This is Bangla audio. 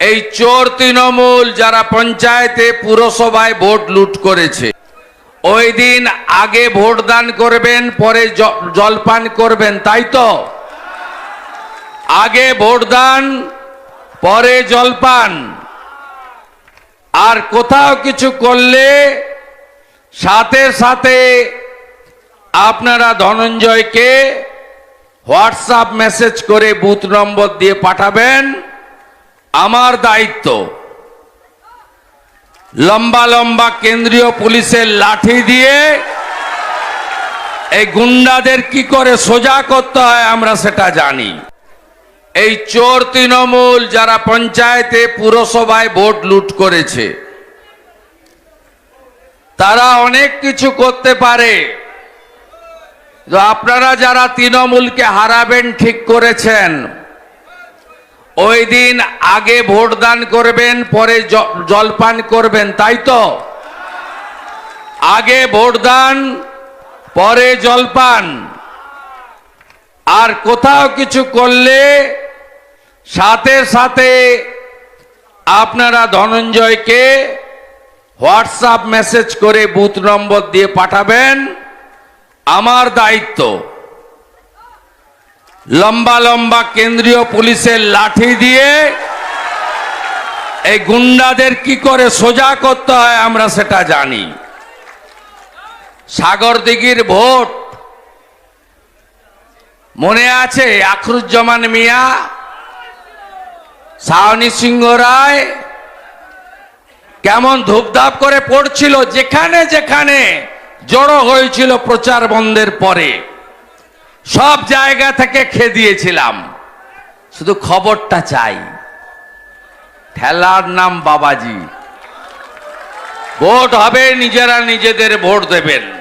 এই চোর তৃণমূল যারা পঞ্চায়েতে পুরসভায় ভোট লুট করেছে, ওই দিন আগে ভোট দান করবেন, পরে জলপান করবেন, তাই তো? আগে ভোট দান পরে জলপান। আর কোথাও কিছু করলে সাথে সাথে আপনারা ধনঞ্জয়কে হোয়াটসঅ্যাপ মেসেজ করে বুথ নম্বর দিয়ে পাঠাবেন। আমার দায়িত্ব লম্বা লম্বা কেন্দ্রীয় পুলিশের লাঠি দিয়ে এই গুন্ডাদের কি করে সোজা করতে হয় আমরা সেটা জানি। এই চোর তৃণমূল যারা পঞ্চায়েতে পুরসভায় ভোট লুট করেছে, তারা অনেক কিছু করতে পারে। আপনারা যারা তৃণমূলকে হারাবেন, ঠিক করেছেন। ওই দিন আগে ভোট দান করবেন, পরে জলপান করবেন, তাই তো? আগে ভোট দান পরে জলপান। আর কোথাও কিছু করলে সাথে সাথে আপনারা ধনঞ্জয়কে হোয়াটসঅ্যাপ মেসেজ করে বুথ নম্বর দিয়ে পাঠাবেন। আমার দায়িত্ব। লম্বা লম্বা কেন্দ্রীয় পুলিশের লাঠি দিয়ে এই গুন্ডাদের কি করে সোজা করতে হয় আমরা সেটা জানি। সাগর দিঘির ভোট। মনে আছে আখরুজ্জামান মিয়া সাহনি সিংহ রায়? কেমন ধূপধাপ করে পড়ছিল, যেখানে যেখানে জড়ো হয়েছিল প্রচার বন্ধের পরে। সব জায়গা থেকে খেয়ে দিয়েছিলাম। শুধু খবরটা চাই। ঠেলার নাম বাবাজি। ভোট হবে নিজেরা নিজেদের ভোট দেবেন।